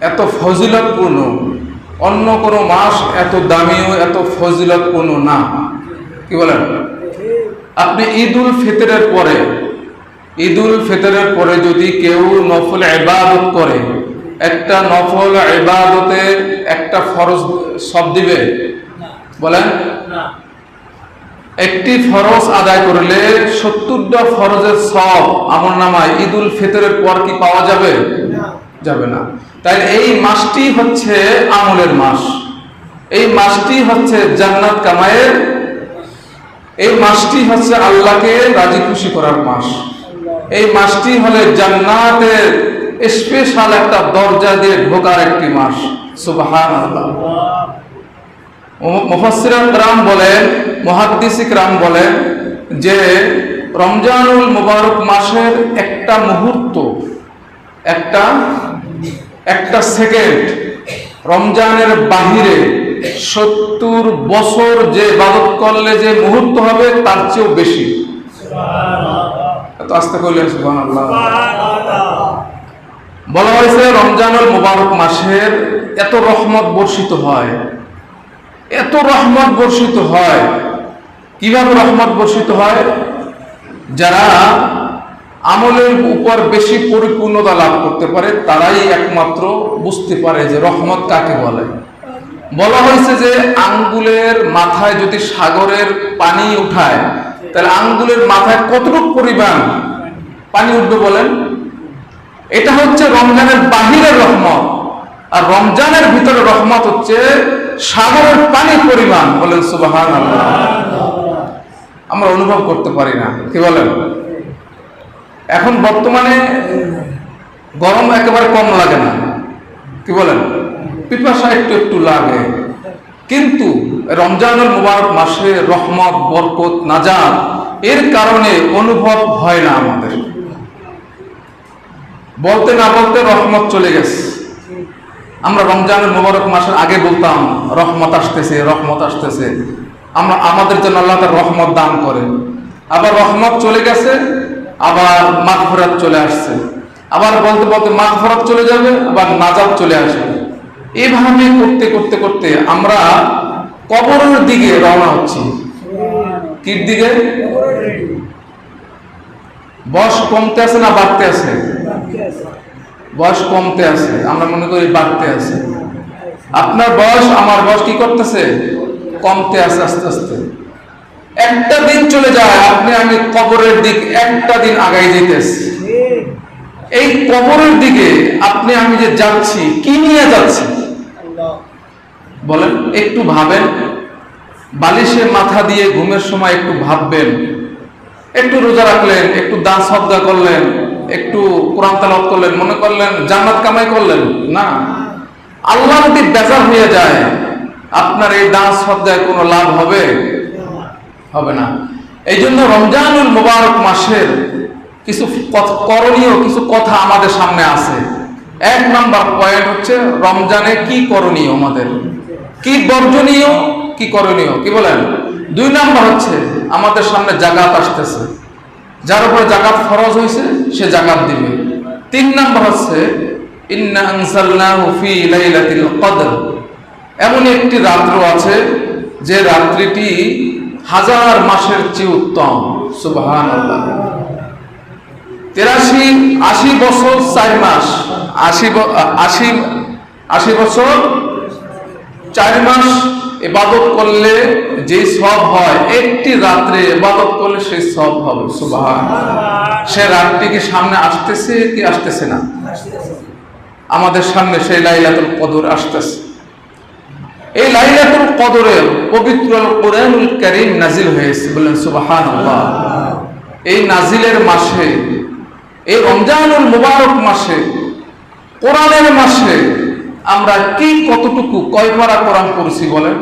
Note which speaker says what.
Speaker 1: এত ফজিলতপূর্ণ। অন্য কোনো মাস এত দামিও এত ফজিলতপূর্ণ না। কি বলেন? আপনি ঈদ উল ফিতরের পরে ঈদ উল ফিতরের পরে যদি কেউ নফল ইবাদত করে একটা নফল ইবাদতের একটা ফরজ সব দিবে? বলেন? একটি ফরজ আদায় করলে সত্তরটা ফরজের সব আমল নামায় ঈদ উল ফিতরের পর কি পাওয়া যাবে? যাবে না। তাই এই মাসটি হচ্ছে আমলের মাস। এই মাসটি হচ্ছে জান্নাত কামায়ের এই মাসটি হচ্ছে আল্লাহকে রাজি খুশি করার মাস। এই মাসটি হলে জান্নাতের স্পেশাল একটা দরজা দিয়ে ঢোকার একটি মাস। সুবহান আল্লাহ রাম বলেন, মুহাদ্দিসিক রাম বলেন যে রমজানুল মুবারক মাসের একটা মুহূর্ত একটা একটা সেকেন্ড রমজানের বাহিরে সত্তর বছর যে ইবাদত করলে যে মুহূর্ত হবে, তার চেয়েও বেশি। এত আস্তে করলেন সুবহানাল্লাহ। বলা হয়েছে, রমজানুল মুবারক মাসের এত রহমত বর্ষিত হয়। এত রহমত বর্ষিত হয়। কীভাবে রহমত বর্ষিত হয়? যারা আমলের উপর বেশি পরিপূর্ণতা লাভ করতে পারে, তারাই একমাত্র বুঝতে পারে যে রহমত কাকে বলে। বলা হয়েছে যে আঙ্গুলের মাথায় যদি সাগরের পানি উঠায়, তাহলে আঙ্গুলের মাথায় কতটুকু পরিমাণ পানি উঠবে বলেন? এটা হচ্ছে রমজানের বাহিরের রহমত, আর রমজানের ভিতরে রহমত হচ্ছে সাগরের পানির পরিমাণ বলেন সুবাহান আমরা অনুভব করতে পারি না, কি বলেন? এখন বর্তমানে গরম একেবারে কম লাগে না। কি বলেন? পিপাসা একটু একটু লাগে। কিন্তু রমজানুল মুবারক মাসে রহমত, বরকত, নাজাত, এর কারণে অনুভব হয় না আমাদের। বলতে না বলতে রহমত চলে গেছে। আমরা রমজানের মোবারক মাসের আগে বলতাম, রহমত আসতেছে রহমত আসতেছে। আমরা, আমাদের জন্য আল্লাহ রহমত দান করে আবার রহমত চলে গেছে আবার মাগফরাত চলে আসছে। আবার বলতে বলতে মাগফরাত চলে যাবে, আবার নাজাত চলে আসবে। এভাবে করতে করতে করতে আমরা কবরের দিকে রওনা হচ্ছি। কির দিকে? বয়স কমতে আছে না বাড়তে আছে? বয়স কমতে আছে। আমরা মনে করি বাড়তে আছে। আপনার বয়স, আমার বয়স কি করতেছে? কমতে আছে আস্তে আস্তে। একটা দিন চলে যায়, আপনি আমি কবরের দিক একটা দিন আগাই যেতেছি এই কবরের দিকে আপনি আমি যে যাচ্ছি, কি নিয়ে যাচ্ছি? বলেন, একটু ভাবেন। বালিশে মাথা দিয়ে ঘুমের সময় একটু ভাববেন। একটু রোজা রাখলেন, একটু দান সদ্গা করলেন, একটু কোরআন তালাত করলেন, মনে করলেন, জান্নাত কামাই করলেন? না। আল্লাহ যদি বেজার হয়ে যায়, আপনার এই দান সদ্গায় কোনো লাভ হবে? হবে না। এই জন্য রমজানুল মুবারক মাসের কিছু করণীয় কিছু কথা আমাদের সামনে আছে। এক নাম্বার পয়েন্ট হচ্ছে রমজানে কি করণীয় আমাদের? কি বর্জনীয়, কি করণীয়? কি বলেন? দুই নাম্বার হচ্ছে আমাদের সামনে জাগাত আসতেছে। যার উপরে জাকাত ফরজ হয়েছে, সে জাকাত দিবে। তিন নাম্বার হচ্ছে এমন একটি রাত্র আছে যে রাত্রিটি হাজার মাসের চেয়ে উত্তম, সুবহানাল্লাহ। তেরাশি, আশি বছর চার মাস, আশি আশি আশি বছর চার মাস ইবাদত করলে যে সব হয়, একটি রাত্রে এবাদত করলে সেই সব হবে, সুবহান। সে রাতটি কি সামনে আসতেছে কি আসতেছে না? আমাদের সামনে সেই লাইলাতুল কদর আসতেছে। কদরে পবিত্র কোরআনুল কারীম নাজিল হয়েছে। বলেন সুবাহান এই নাজিলের মাসে, এই রমজানুল মুবারক মাসে, কোরআনের মাসে আমরা কি কতটুকু কয় পারা কোরআন পড়ছি বলেন?